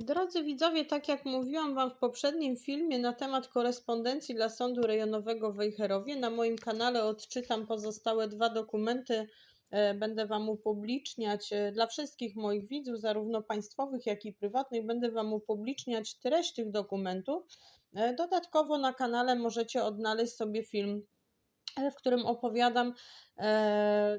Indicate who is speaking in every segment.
Speaker 1: Drodzy widzowie, tak jak mówiłam Wam w poprzednim filmie na temat korespondencji dla Sądu Rejonowego w Wejherowie, na moim kanale odczytam pozostałe dwa dokumenty. e, Będę Wam upubliczniać e, dla wszystkich moich widzów, zarówno państwowych, jak i prywatnych, będę Wam upubliczniać treść tych dokumentów. E, Dodatkowo na kanale możecie odnaleźć sobie film w którym opowiadam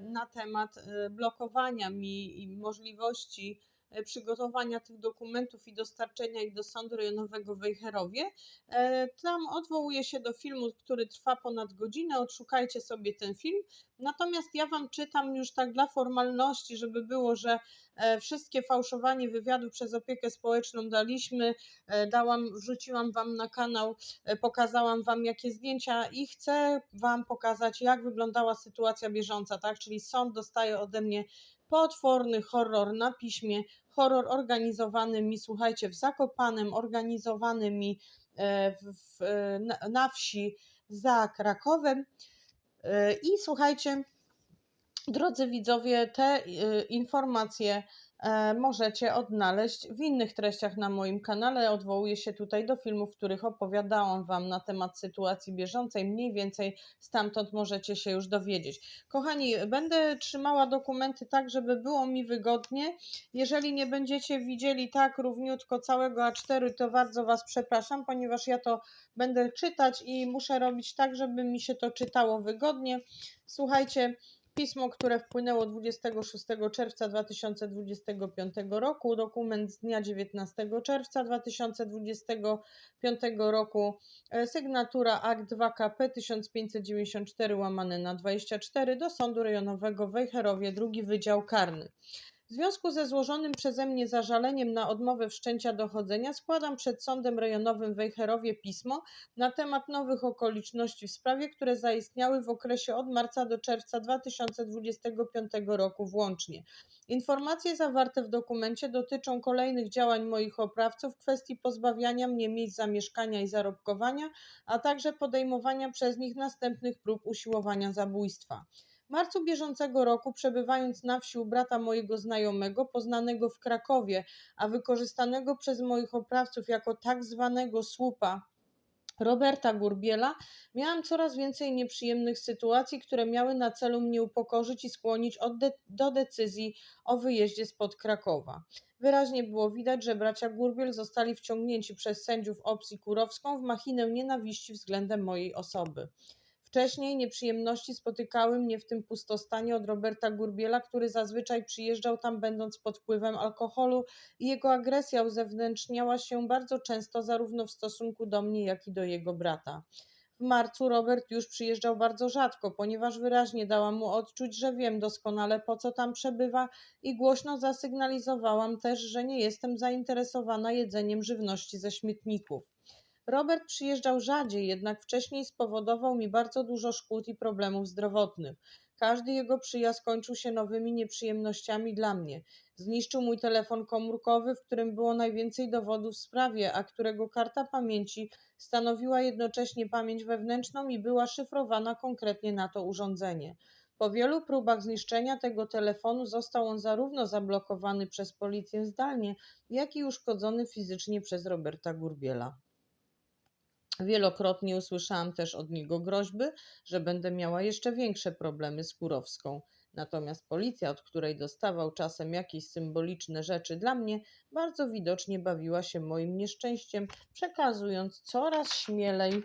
Speaker 1: na temat blokowania mi i możliwości przygotowania tych dokumentów i dostarczenia ich do Sądu Rejonowego w Wejherowie. E, Tam odwołuję się do filmu, który trwa ponad godzinę. Odszukajcie sobie ten film. Natomiast ja Wam czytam już tak dla formalności, żeby było, że e, wszystkie fałszowanie wywiadów przez opiekę społeczną daliśmy, e, dałam, wrzuciłam Wam na kanał e, pokazałam Wam jakie zdjęcia i chcę Wam pokazać, jak wyglądała sytuacja bieżąca, tak? Czyli sąd dostaje ode mnie potworny horror na piśmie, horror organizowany mi, słuchajcie, w Zakopanem, organizowany mi e, w, e, na, na wsi za Krakowem. E, I słuchajcie, drodzy widzowie, te e, informacje e, możecie odnaleźć w innych treściach na moim kanale. Odwołuję się tutaj do filmów, w których opowiadałam Wam na temat sytuacji bieżącej. Mniej więcej stamtąd możecie się już dowiedzieć. Kochani, będę trzymała dokumenty tak, żeby było mi wygodnie. Jeżeli nie będziecie widzieli tak równiutko całego A4, to bardzo Was przepraszam, ponieważ ja to będę czytać i muszę robić tak, żeby mi się to czytało wygodnie. Słuchajcie, Pismo, które wpłynęło 26 czerwca 2025 roku, dokument z dnia 19 czerwca 2025 roku, e, sygnatura akt 2KP 1594 łamane na 24 do Sądu Rejonowego w Wejherowie, drugi Wydział Karny. W związku ze złożonym przeze mnie zażaleniem na odmowę wszczęcia dochodzenia składam przed Sądem Rejonowym w Wejherowie pismo na temat nowych okoliczności w sprawie, które zaistniały w okresie od marca do czerwca 2025 roku włącznie. Informacje zawarte w dokumencie dotyczą kolejnych działań moich oprawców w kwestii pozbawiania mnie miejsc zamieszkania i zarobkowania, a także podejmowania przez nich następnych prób usiłowania zabójstwa. W marcu bieżącego roku, przebywając na wsi u brata mojego znajomego, poznanego w Krakowie, a wykorzystanego przez moich oprawców jako tak zwanego słupa Roberta Gurbiela, miałam coraz więcej nieprzyjemnych sytuacji, które miały na celu mnie upokorzyć i skłonić de- do decyzji o wyjeździe spod Krakowa. Wyraźnie było widać, że bracia Gurbiel zostali wciągnięci przez sędziów Opsji Kurowską w machinę nienawiści względem mojej osoby. Wcześniej nieprzyjemności spotykały mnie w tym pustostanie od Roberta Gurbiela, który zazwyczaj przyjeżdżał tam będąc pod wpływem alkoholu i jego agresja uzewnętrzniała się bardzo często zarówno w stosunku do mnie, jak i do jego brata. W marcu Robert już przyjeżdżał bardzo rzadko, ponieważ wyraźnie dałam mu odczuć, że wiem doskonale po co tam przebywa i głośno zasygnalizowałam też, że nie jestem zainteresowana jedzeniem żywności ze śmietników. Robert przyjeżdżał rzadziej, jednak wcześniej spowodował mi bardzo dużo szkód i problemów zdrowotnych. Każdy jego przyjazd kończył się nowymi nieprzyjemnościami dla mnie. Zniszczył mój telefon komórkowy, w którym było najwięcej dowodów w sprawie, a którego karta pamięci stanowiła jednocześnie pamięć wewnętrzną i była szyfrowana konkretnie na to urządzenie. Po wielu próbach zniszczenia tego telefonu został on zarówno zablokowany przez policję zdalnie, jak i uszkodzony fizycznie przez Roberta Gurbiela. Wielokrotnie usłyszałam też od niego groźby, że będę miała jeszcze większe problemy z Kurowską. Natomiast policja, od której dostawał czasem jakieś symboliczne rzeczy dla mnie, bardzo widocznie bawiła się moim nieszczęściem, przekazując coraz śmielej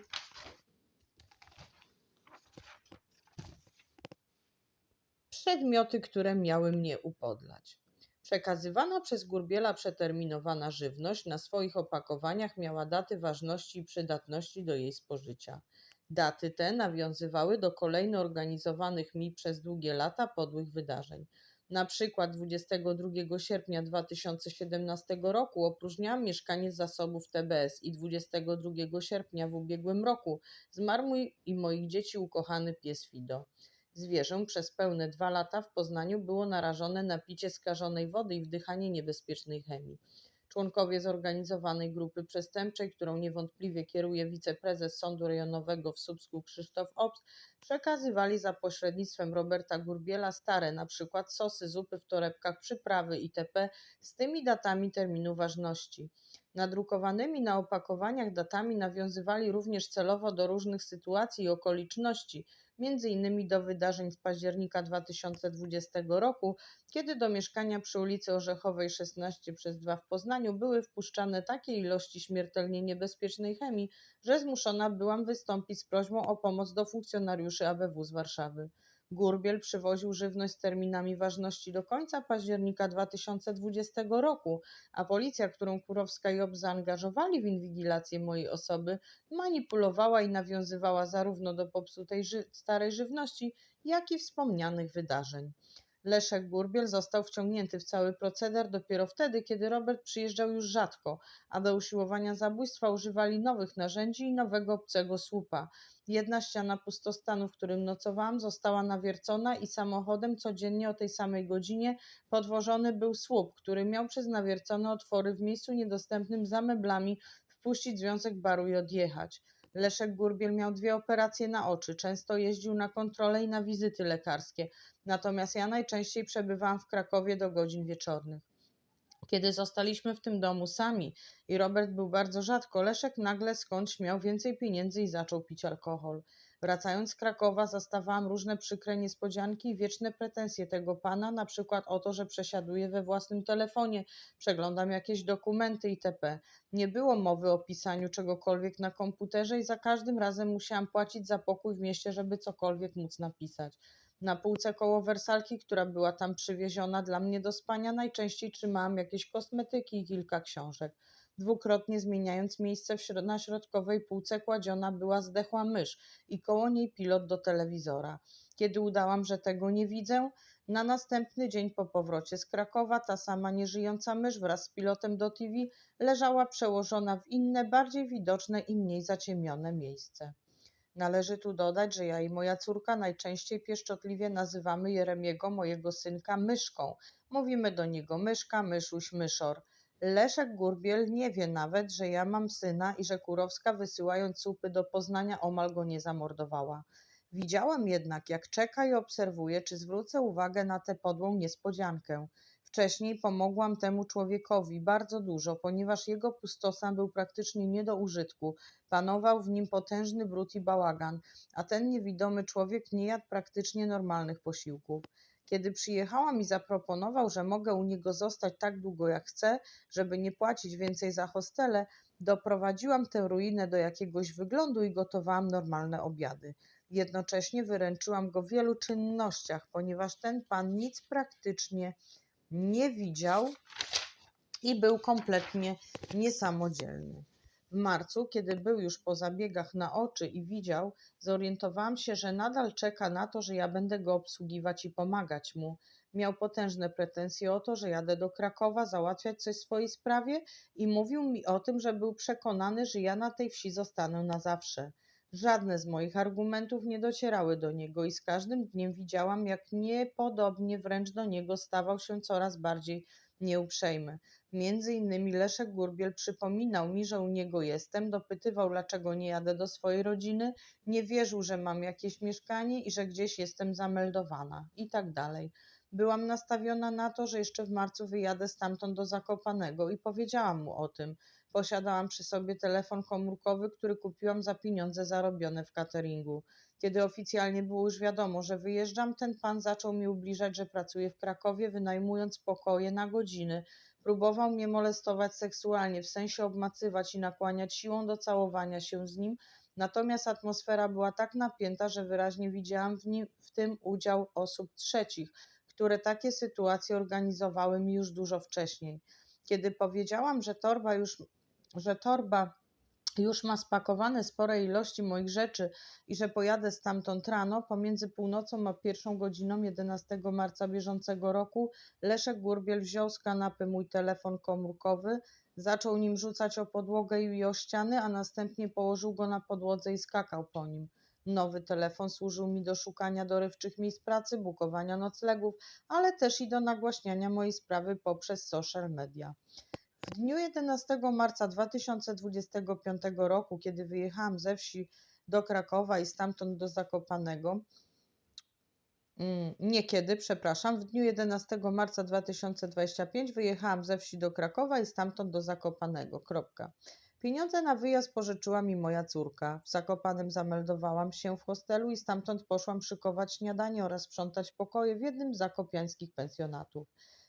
Speaker 1: przedmioty, które miały mnie upodlać. Przekazywana przez Gurbiela przeterminowana żywność na swoich opakowaniach miała daty ważności i przydatności do jej spożycia. Daty te nawiązywały do kolejno organizowanych mi przez długie lata podłych wydarzeń. Na przykład 22 sierpnia 2017 roku opróżniałam mieszkanie z zasobów TBS i 22 sierpnia w ubiegłym roku zmarł mój i moich dzieci ukochany pies Fido. Zwierzę przez pełne dwa lata w Poznaniu było narażone na picie skażonej wody i wdychanie niebezpiecznej chemii. Członkowie zorganizowanej grupy przestępczej, którą niewątpliwie kieruje wiceprezes Sądu Rejonowego w Słupsku Krzysztof Obst, przekazywali za pośrednictwem Roberta Gurbiela stare, na przykład sosy, zupy w torebkach, przyprawy itp. z tymi datami terminu ważności. Nadrukowanymi na opakowaniach datami nawiązywali również celowo do różnych sytuacji i okoliczności, między innymi do wydarzeń z października 2020 roku, kiedy do mieszkania przy ulicy Orzechowej 16 przez 2 w Poznaniu były wpuszczane takie ilości śmiertelnie niebezpiecznej chemii, że zmuszona byłam wystąpić z prośbą o pomoc do funkcjonariuszy ABW z Warszawy. Gurbiel przywoził żywność z terminami ważności do końca października 2020 roku, a policja, którą Kurowska i Job zaangażowali w inwigilację mojej osoby, manipulowała i nawiązywała zarówno do popsutej ży starej żywności, jak i wspomnianych wydarzeń. Leszek Gurbiel został wciągnięty w cały proceder dopiero wtedy, kiedy Robert przyjeżdżał już rzadko, a do usiłowania zabójstwa używali nowych narzędzi i nowego obcego słupa. Jedna ściana pustostanu, w którym nocowałam, została nawiercona i samochodem codziennie o tej samej godzinie podwożony był słup, który miał przez nawiercone otwory w miejscu niedostępnym za meblami wpuścić związek baru i odjechać. Leszek Gurbiel miał dwie operacje na oczy, często jeździł na kontrole i na wizyty lekarskie, natomiast ja najczęściej przebywałam w Krakowie do godzin wieczornych. Kiedy zostaliśmy w tym domu sami i Robert był bardzo rzadko, Leszek nagle skądś miał więcej pieniędzy i zaczął pić alkohol. Wracając z Krakowa, zastawałam różne przykre niespodzianki i wieczne pretensje tego pana, na przykład o to, że przesiaduje we własnym telefonie, przeglądam jakieś dokumenty itp. Nie było mowy o pisaniu czegokolwiek na komputerze i za każdym razem musiałam płacić za pokój w mieście, żeby cokolwiek móc napisać. Na półce koło wersalki, która była tam przywieziona dla mnie do spania, najczęściej trzymałam jakieś kosmetyki i kilka książek. Dwukrotnie zmieniając miejsce na środkowej półce kładziona była zdechła mysz i koło niej pilot do telewizora. Kiedy udałam, że tego nie widzę, na następny dzień po powrocie z Krakowa ta sama nieżyjąca mysz wraz z pilotem do TV leżała przełożona w inne, bardziej widoczne i mniej zaciemnione miejsce. Należy tu dodać, że ja i moja córka najczęściej pieszczotliwie nazywamy Jeremiego, mojego synka, myszką. Mówimy do niego myszka, myszuś, myszor. Leszek Gurbiel nie wie nawet, że ja mam syna i że Kurowska wysyłając słupy do Poznania omal go nie zamordowała. Widziałam jednak, jak czeka i obserwuje, czy zwrócę uwagę na tę podłą niespodziankę. Wcześniej pomogłam temu człowiekowi bardzo dużo, ponieważ jego pustostan był praktycznie nie do użytku. Panował w nim potężny brud i bałagan, a ten niewidomy człowiek nie jadł praktycznie normalnych posiłków. Kiedy przyjechałam i zaproponował, że mogę u niego zostać tak długo jak chcę, żeby nie płacić więcej za hostele, doprowadziłam tę ruinę do jakiegoś wyglądu i gotowałam normalne obiady. Jednocześnie wyręczyłam go w wielu czynnościach, ponieważ ten pan nic praktycznie nie widział i był kompletnie niesamodzielny. W marcu, kiedy był już po zabiegach na oczy i widział, zorientowałam się, że nadal czeka na to, że ja będę go obsługiwać i pomagać mu. Miał potężne pretensje o to, że jadę do Krakowa załatwiać coś w swojej sprawie i mówił mi o tym, że był przekonany, że ja na tej wsi zostanę na zawsze. Żadne z moich argumentów nie docierały do niego i z każdym dniem widziałam, jak niepodobnie wręcz do niego stawał się coraz bardziej nieuprzejmy. Między innymi Leszek Gurbiel przypominał mi, że u niego jestem, dopytywał, dlaczego nie jadę do swojej rodziny, nie wierzył, że mam jakieś mieszkanie i że gdzieś jestem zameldowana i tak dalej. Byłam nastawiona na to, że jeszcze w marcu wyjadę stamtąd do Zakopanego i powiedziałam mu o tym. Posiadałam przy sobie telefon komórkowy, który kupiłam za pieniądze zarobione w cateringu. Kiedy oficjalnie było już wiadomo, że wyjeżdżam, ten pan zaczął mi ubliżać, że pracuje w Krakowie, wynajmując pokoje na godziny. Próbował mnie molestować seksualnie, w sensie obmacywać i nakłaniać siłą do całowania się z nim, natomiast atmosfera była tak napięta, że wyraźnie widziałam w, nim, w tym udział osób trzecich, które takie sytuacje organizowały mi już dużo wcześniej. Kiedy powiedziałam, że torba już, że torba już ma spakowane spore ilości moich rzeczy i że pojadę stamtąd rano, pomiędzy północą a pierwszą godziną 11 marca bieżącego roku, Leszek Gurbiel wziął z kanapy mój telefon komórkowy, zaczął nim rzucać o podłogę i o ściany, a następnie położył go na podłodze i skakał po nim. Nowy telefon służył mi do szukania dorywczych miejsc pracy, bukowania noclegów, ale też i do nagłaśniania mojej sprawy poprzez social media. W dniu 11 marca 2025 roku, kiedy wyjechałam ze wsi do Krakowa i stamtąd do Zakopanego, Mm, Nie kiedy, przepraszam. W dniu 11 marca 2025 wyjechałam ze wsi do Krakowa i stamtąd do Zakopanego. Kropka. Pieniądze na wyjazd pożyczyła mi moja córka. W Zakopanem zameldowałam się w hostelu i stamtąd poszłam szykować śniadanie oraz sprzątać pokoje w jednym z zakopiańskich pensjonatów.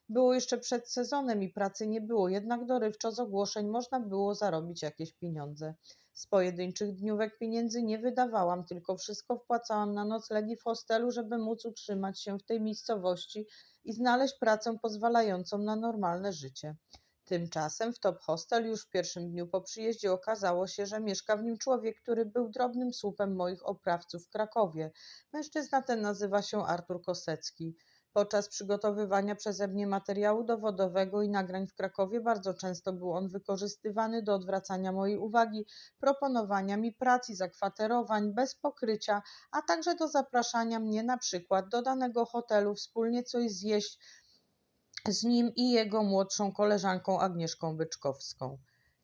Speaker 1: Było jeszcze przed sezonem i pracy nie było, jednak dorywczo z ogłoszeń można było zarobić jakieś pieniądze. Z pojedynczych dniówek pieniędzy nie wydawałam, tylko wszystko wpłacałam na noclegi w hostelu, żeby móc utrzymać się w tej miejscowości i znaleźć pracę pozwalającą na normalne życie. Tymczasem w Top Hostel już w pierwszym dniu po przyjeździe okazało się, że mieszka w nim człowiek, który był drobnym słupem moich oprawców w Krakowie. Mężczyzna ten nazywa się Artur Kosecki. Podczas przygotowywania przeze mnie materiału dowodowego i nagrań w Krakowie bardzo często był on wykorzystywany do odwracania mojej uwagi, proponowania mi prac i zakwaterowań bez pokrycia, a także do zapraszania mnie na przykład do danego hotelu wspólnie coś zjeść z nim i jego młodszą koleżanką Agnieszką Byczkowską.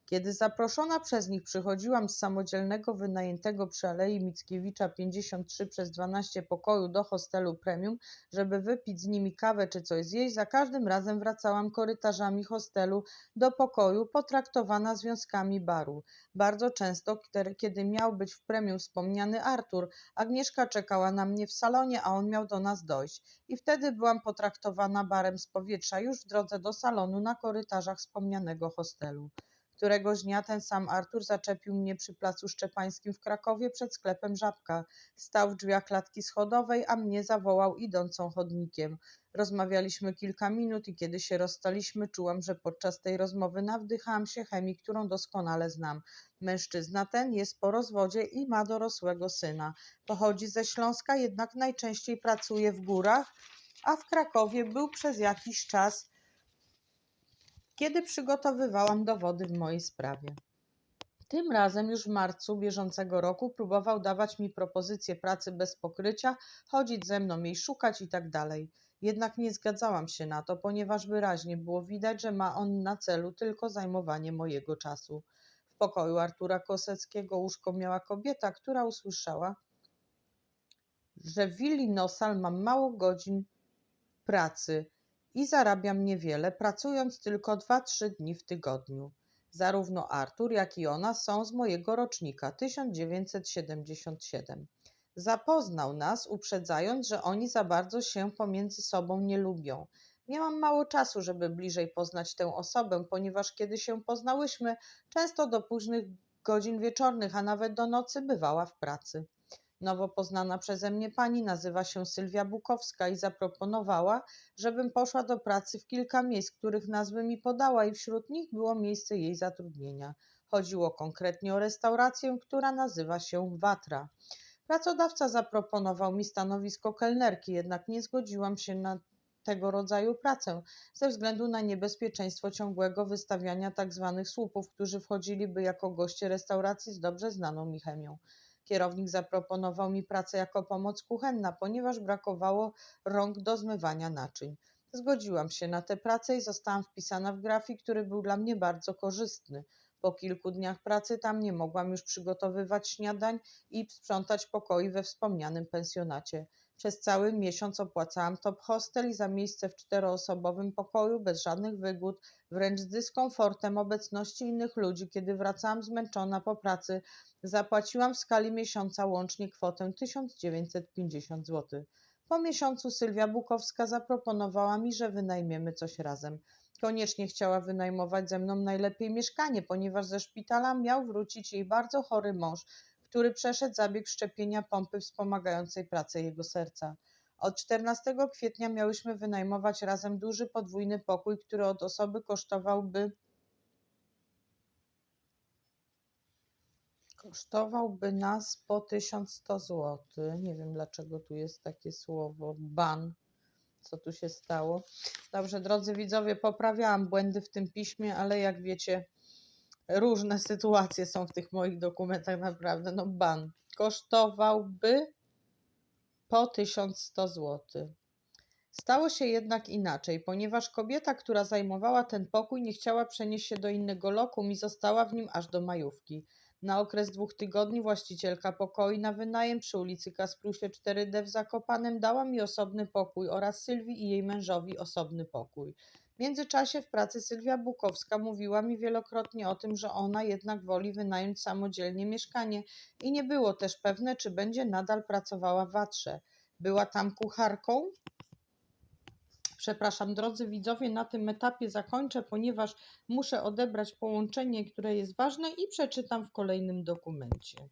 Speaker 1: Kiedy zaproszona przez nich przychodziłam z samodzielnego wynajętego przy Alei Mickiewicza 53 przez 12 pokoju do hostelu premium, żeby wypić z nimi kawę czy coś zjeść, za każdym razem wracałam korytarzami hostelu do pokoju potraktowana związkami baru. Bardzo często, kiedy- miał być w premium wspomniany Artur, Agnieszka czekała na mnie w salonie, a on miał do nas dojść. I wtedy byłam potraktowana barem z powietrza już w drodze do salonu na korytarzach wspomnianego hostelu. Któregoś dnia ten sam Artur zaczepił mnie przy placu Szczepańskim w Krakowie przed sklepem Żabka. Stał w drzwiach klatki schodowej, a mnie zawołał idącą chodnikiem. Rozmawialiśmy kilka minut i kiedy się rozstaliśmy, czułam, że podczas tej rozmowy nawdychałam się chemii, którą doskonale znam. Mężczyzna ten jest po rozwodzie i ma dorosłego syna. Pochodzi ze Śląska, jednak najczęściej pracuje w górach, a w Krakowie był przez jakiś czas kiedy przygotowywałam dowody w mojej sprawie. Tym razem już w marcu bieżącego roku próbował dawać mi propozycję pracy bez pokrycia, chodzić ze mną jej szukać i tak. Jednak nie zgadzałam się na to, ponieważ wyraźnie było widać, że ma on na celu tylko zajmowanie mojego czasu. W pokoju Artura Koseckiego łóżko miała kobieta, która usłyszała, że w willi Nosal mam mało godzin pracy i zarabiam niewiele, pracując tylko 2-3 dni w tygodniu. Zarówno Artur, jak i ona są z mojego rocznika 1977. Zapoznał nas, uprzedzając, że oni za bardzo się pomiędzy sobą nie lubią. Miałam mało czasu, żeby bliżej poznać tę osobę, ponieważ kiedy się poznałyśmy, często do późnych godzin wieczornych, a nawet do nocy bywała w pracy. Nowo poznana przeze mnie pani nazywa się Sylwia Bukowska i zaproponowała, żebym poszła do pracy w kilka miejsc, których nazwy mi podała, i wśród nich było miejsce jej zatrudnienia. Chodziło konkretnie o restaurację, która nazywa się Watra. Pracodawca zaproponował mi stanowisko kelnerki, jednak nie zgodziłam się na tego rodzaju pracę ze względu na niebezpieczeństwo ciągłego wystawiania tzw. słupów, którzy wchodziliby jako goście restauracji z dobrze znaną mi chemią. Kierownik zaproponował mi pracę jako pomoc kuchenna, ponieważ brakowało rąk do zmywania naczyń. Zgodziłam się na tę pracę i zostałam wpisana w grafik, który był dla mnie bardzo korzystny. Po kilku dniach pracy tam nie mogłam już przygotowywać śniadań i sprzątać pokoi we wspomnianym pensjonacie. Przez cały miesiąc opłacałam top hostel i za miejsce w czteroosobowym pokoju bez żadnych wygód, wręcz z dyskomfortem obecności innych ludzi, kiedy wracałam zmęczona po pracy, zapłaciłam w skali miesiąca łącznie kwotę 1950 zł. Po miesiącu Sylwia Bukowska zaproponowała mi, że wynajmiemy coś razem. Koniecznie chciała wynajmować ze mną najlepiej mieszkanie, ponieważ ze szpitala miał wrócić jej bardzo chory mąż, który przeszedł zabieg wszczepienia pompy wspomagającej pracę jego serca. Od 14 kwietnia miałyśmy wynajmować razem duży podwójny pokój, który od osoby kosztowałby kosztowałby nas po 1100 zł. Nie wiem dlaczego tu jest takie słowo ban. Co tu się stało? Dobrze, drodzy widzowie, poprawiałam błędy w tym piśmie, ale jak wiecie, różne sytuacje są w tych moich dokumentach naprawdę. No ban. Kosztowałby po 1100 zł. Stało się jednak inaczej, ponieważ kobieta, która zajmowała ten pokój, nie chciała przenieść się do innego lokum i została w nim aż do majówki. Na okres dwóch tygodni właścicielka pokoi na wynajem przy ulicy Kasprusie 4D w Zakopanem dała mi osobny pokój oraz Sylwii i jej mężowi osobny pokój. W międzyczasie w pracy Sylwia Bukowska mówiła mi wielokrotnie o tym, że ona jednak woli wynająć samodzielnie mieszkanie i nie było też pewne, czy będzie nadal pracowała w Watrze. Była tam kucharką. Przepraszam, drodzy widzowie, na tym etapie zakończę, ponieważ muszę odebrać połączenie, które jest ważne i przeczytam w kolejnym dokumencie.